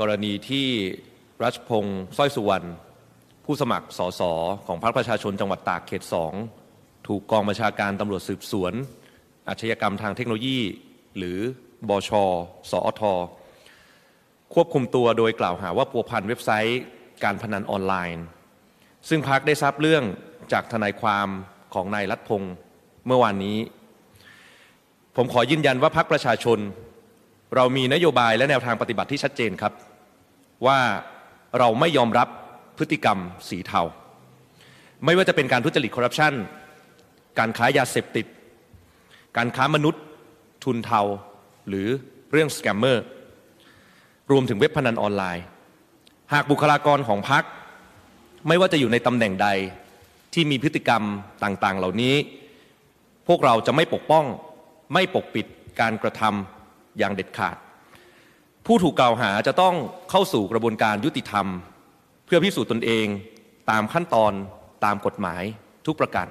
กรณีที่รัชพงศ์สร้อยสุวรรณผู้สมัครสสของพรรคประชาชนจังหวัดตากเขตสองถูกกองบัญชาการตำรวจสืบสวน อาชญากรรมทางเทคโนโลยี หรือบชสอทควบคุมตัวโดยกล่าวหาว่าปัวพันเว็บไซต์การพนันออนไลน์ ซึ่งพักได้ทราบเรื่องจากทนายความของนายรัฐพงศ์เมื่อวานนี้ ผมขอยืนยันว่าพักประชาชน เรามีนโยบายและแนวทางปฏิบัติที่ชัดเจนครับ ว่าเราไม่ยอมรับพฤติกรรมสีเทา ไม่ว่าจะเป็นการทุจริตคอร์รัปชันการค้ายาเสพติด การค้ามนุษย์ ทุนเทา หรือเรื่องสแกมเมอร์รวมถึงเว็บพนันออนไลน์ หากบุคลากรของพรรคไม่ว่าจะอยู่ในตำแหน่งใดที่มีพฤติกรรมต่างๆ เหล่านี้ พวกเราจะไม่ปกป้องไม่ปกปิดการกระทำ อย่างเด็ดขาด ผู้ถูกกล่าวหาจะต้องเข้าสู่กระบวนการยุติธรรม เพื่อพิสูจน์ตนเองตามขั้นตอนตามกฎหมายทุกประการ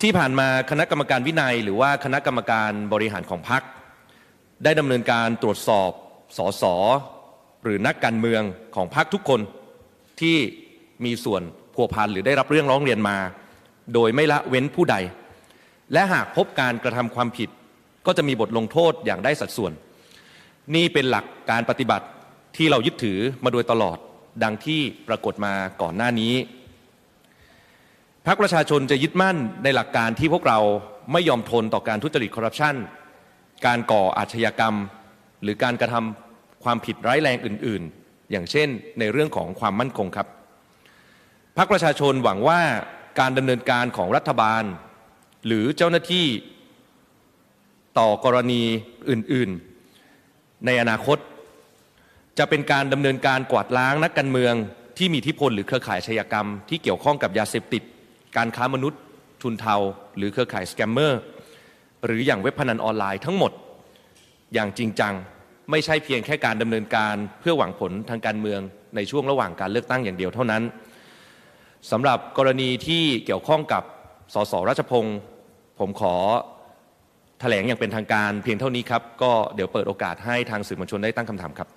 ที่ผ่านมาคณะกรรมการวินัย หรือว่าคณะกรรมการบริหารของพรรคได้ดำเนินการตรวจสอบสสหรือนักการเมืองของพรรคทุกคนที่มีส่วนพัวพันหรือได้รับเรื่องร้องเรียนมา โดยไม่ละเว้นผู้ใด และหากพบการกระทำความผิด ก็จะมีบทลงโทษอย่างได้สัดส่วน นี่เป็นหลักการปฏิบัติที่เรายึดถือมาโดยตลอดดังที่ปรากฏมาก่อนหน้านี้พรรคประชาชนจะยึดมั่นในหลักการที่พวกเราไม่ยอมทนต่อการทุจริตคอร์รัปชันการก่ออาชญากรรม หรือการกระทำความผิดร้ายแรงอื่น ๆ อย่างเช่นในเรื่องของความมั่นคงครับ พรรคประชาชนหวังว่าการดำเนินการของรัฐบาล หรือเจ้าหน้าที่ ต่อกรณีอื่นๆ ในอนาคต จะเป็นการดำเนินการกวาดล้างนักการเมืองที่มีอิทธิพลหรือเครือข่ายอาชญากรรม ที่เกี่ยวข้องกับยาเสพติด การค้ามนุษย์ทุนเทา หรือเครือข่ายสแกมเมอร์หรืออย่างเว็บพนันออนไลน์ทั้งหมดอย่างจริงจัง ไม่ใช่เพียงแค่การดำเนินการเพื่อหวังผลทางการเมืองในช่วงระหว่างการเลือกตั้งอย่างเดียวเท่านั้นสำหรับกรณีที่เกี่ยวข้องกับสสรัชพงศ์ผมขอ แถลงอย่างเป็นทางการเพียงเท่านี้ครับ ก็เดี๋ยวเปิดโอกาสให้ทางสื่อมวลชนได้ตั้งคำถามครับ